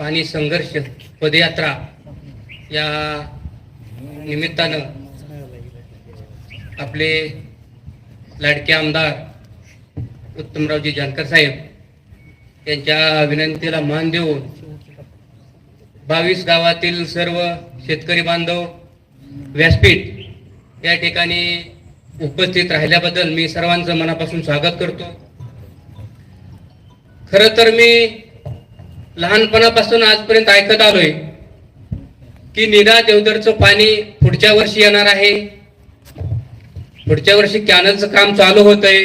पाणी संघर्ष पदयात्रा या निमित्तानं आपले लाडके आमदार उत्तमरावजी जानकर साहेब यांच्या विनंतीला मान देऊन बावीस गावातील सर्व शेतकरी बांधव व्यासपीठ या ठिकाणी उपस्थित राहिल्याबद्दल मी सर्वांचं मनापासून स्वागत करतो. खर तर मी लहानपणापासून आजपर्यंत ऐकत आलोय की निरा देवदरचं पाणी पुढच्या वर्षी येणार आहे. पुढच्या वर्षी कॅनलचं काम चालू होत आहे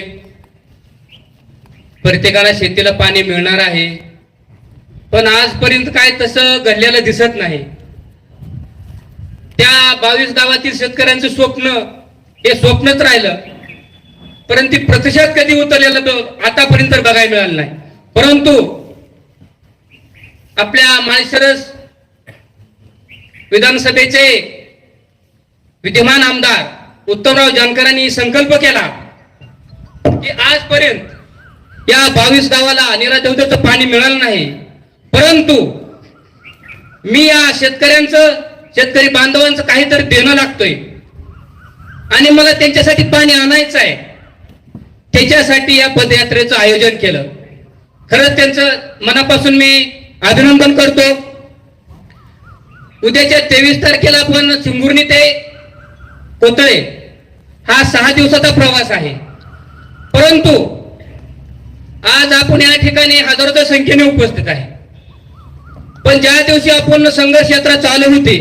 प्रत्येकाला शेतीला पाणी मिळणार आहे. पण आजपर्यंत काय तसं घडलेलं दिसत नाही. त्या बावीस गावातील शेतकऱ्यांचं स्वप्न हे स्वप्नच राहिलं. परंतु ती प्रतिशत कधी उतरलेलं ब- आतापर्यंत बघायला मिळालं नाही. परंतु आपल्या माळशिरस विधानसभेचे विद्यमान आमदार उत्तमराव जानकरांनी संकल्प केला की आजपर्यंत या बावीस गावाला निराधवतेचं पाणी मिळालं नाही. परंतु मी या शेतकऱ्यांचं शेतकरी बांधवांचं काहीतरी देणं लागतोय. आणि मला त्यांच्यासाठी पाणी आणायचं आहे. त्याच्यासाठी या पदयात्रेचं आयोजन केलं. खरंच त्यांचं मनापासून मी अभिनंदन करतो. उद्याच्या तेवीस तारखेला आपण चिंगुर्णी ते कोतळे हा सहा दिवसाचा प्रवास आहे. परंतु आज आपण या ठिकाणी हजारोच्या संख्येने उपस्थित आहे. पण ज्या दिवशी आपण संघर्ष यात्रा चालू होती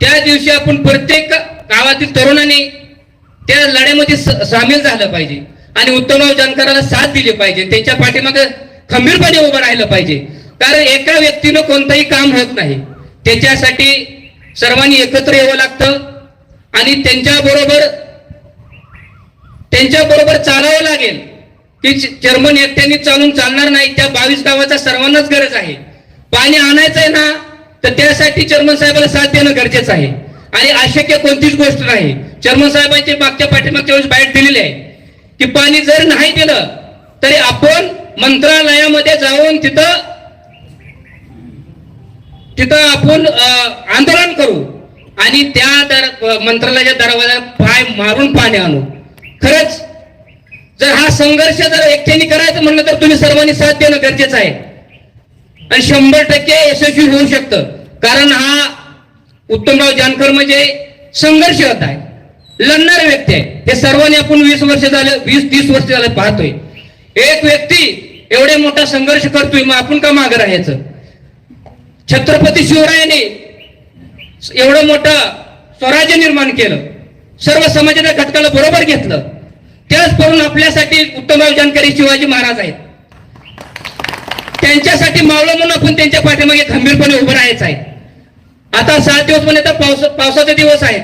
त्या दिवशी आपण प्रत्येक गावातील तरुणांनी त्या लढ्यामध्ये सामील झालं पाहिजे. आणि उत्तमराव जानकराला साथ दिली पाहिजे. त्यांच्या पाठीमागे खंबीरपणे उभं राहिलं पाहिजे. कारण एका व्यक्तीनं कोणतंही काम होत नाही. त्याच्यासाठी सर्वांनी एकत्र यावं लागतं. आणि त्यांच्याबरोबर त्यांच्याबरोबर चालावं लागेल. की जर्मन एकट्याने चालून चालणार नाही त्या बावीस गावाचा सर्वांनाच गरज आहे. पाणी आणायचं आहे ना तर त्यासाठी चर्मन साहेबाला साथ देणं गरजेचं आहे. आणि अशक्य कोणतीच गोष्ट नाही. चर्मन साहेबांची मागच्या पाठीमागच्या वेळेस बाहेर दिलेली आहे. की पाणी जर नाही दिलं तरी आपण मंत्रालयामध्ये जाऊन तिथं तिथं आपण आंदोलन करू आणि त्या दर मंत्रालयाच्या दरवाजा पाय मारून पाणी आणू. खरंच जर हा संघर्ष जर एकट्याने करायचं म्हणलं तर तुम्ही सर्वांनी साथ देणं गरजेचं आहे. आणि शंभर टक्के यशस्वी होऊ शकतं. कारण हा उत्तमराव जानकर म्हणजे संघर्ष होत आहे. लढणारे व्यक्ती आहे. हे सर्वांनी आपण वीस वर्ष झाले वीस तीस वर्ष झाले पाहतोय. एक व्यक्ती एवढे मोठा संघर्ष करतोय मग आपण का मागे राहायचं? छत्रपती शिवरायाने एवढं मोठं स्वराज्य निर्माण केलं. सर्व समाजाच्या घटकाला बरोबर घेतलं. त्याचप्रमाणे आपल्यासाठी उत्तमराव जानकारी शिवाजी महाराज आहेत. त्यांच्यासाठी मावळं म्हणून आपण त्यांच्या पाठीमागे खंबीरपणे उभं राहायचं आहे. आता सात दिवस म्हणजे आता पावस पावसाचे दिवस आहेत.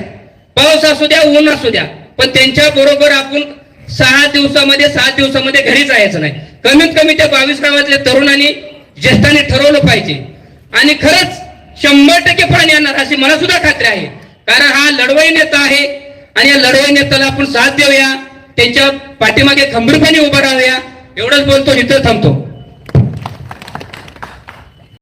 पाऊस असू द्या ऊन असू द्या. पण त्यांच्या बरोबर आपण सहा दिवसामध्ये सात दिवसामध्ये घरी जायचं नाही. कमीत कमी त्या बावीस गावातल्या तरुणांनी ज्येष्ठांनी ठरवलं पाहिजे. आणि खरंच शंभर टक्के पाणी येणार अशी मला सुद्धा खात्री आहे. कारण हा लढवाई नेता आहे आणि या लढवाई नेत्याला आपण साथ देऊया. त्यांच्या पाठीमागे खंबीरपणे उभं राहूया. एवढंच बोलतो इथं थांबतो.